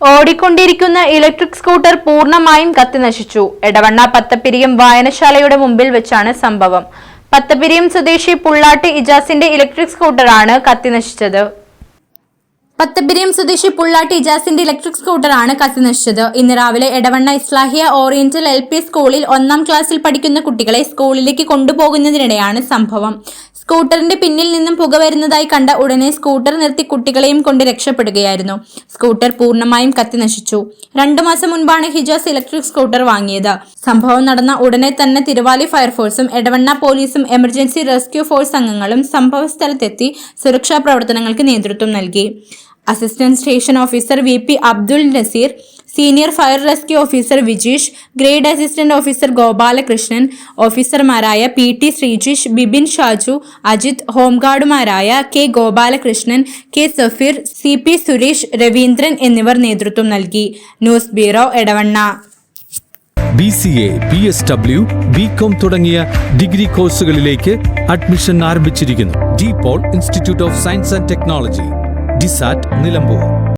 ഓടിക്കൊണ്ടിരിക്കുന്ന electric scooter പൂർണമായും കത്തിനശിച്ചു. എടവണ്ണ പത്തപ്പിരിയം വായനശാലയുടെ മുമ്പിൽ വെച്ചാണ് സംഭവം. പത്തപ്പിരിയം സ്വദേശി പുള്ളാട്ട് ഇജാസിന്റെ ഇലക്ട്രിക് സ്കൂട്ടറാണ് കത്തിനശിച്ചത്. പത്തപ്പിരിയം സ്വദേശി പുള്ളാട്ടി ഇജാസിന്റെ ഇലക്ട്രിക് സ്കൂട്ടറാണ് കത്തിനശിച്ചത്. ഇന്ന് രാവിലെ എടവണ്ണ ഇസ്ലാഹിയ ഓറിയന്റൽ എൽ സ്കൂളിൽ ഒന്നാം ക്ലാസ്സിൽ പഠിക്കുന്ന കുട്ടികളെ സ്കൂളിലേക്ക് കൊണ്ടുപോകുന്നതിനിടെയാണ് സംഭവം. സ്കൂട്ടറിന്റെ പിന്നിൽ നിന്നും പുക വരുന്നതായി കണ്ട ഉടനെ സ്കൂട്ടർ നിർത്തി കുട്ടികളെയും കൊണ്ട് രക്ഷപ്പെടുകയായിരുന്നു. സ്കൂട്ടർ പൂർണമായും കത്തിനശിച്ചു. രണ്ടു മാസം മുൻപാണ് ഹിജാസ് ഇലക്ട്രിക് സ്കൂട്ടർ വാങ്ങിയത്. സംഭവം നടന്ന ഉടനെ തന്നെ തിരുവാലി ഫയർഫോഴ്സും എടവണ്ണ പോലീസും എമർജൻസി റെസ്ക്യൂ ഫോഴ്സ് അംഗങ്ങളും സംഭവ സ്ഥലത്തെത്തി സുരക്ഷാ പ്രവർത്തനങ്ങൾക്ക് നേതൃത്വം നൽകി. Assistant station officer V P Abdul Nasir senior fire rescue officer Vijeesh grade assistant officer Gopalakrishnan ഓഫീസർമാരായ P T Sreejish Bibin Shaju Ajith ഹോംഗാർഡുമാരായ K Gopalakrishnan K Safeer C P Suresh Raveendran എന്നിവർ നേതൃത്വം നൽകി. News bureau Edavanna. B C A B S W B com തുടങ്ങിയ degree കോഴ്സുകളിലേക്ക് admission ആരംഭിച്ചിരിക്കുന്നു. De Paul institute of science and technology DSAT Nilambur.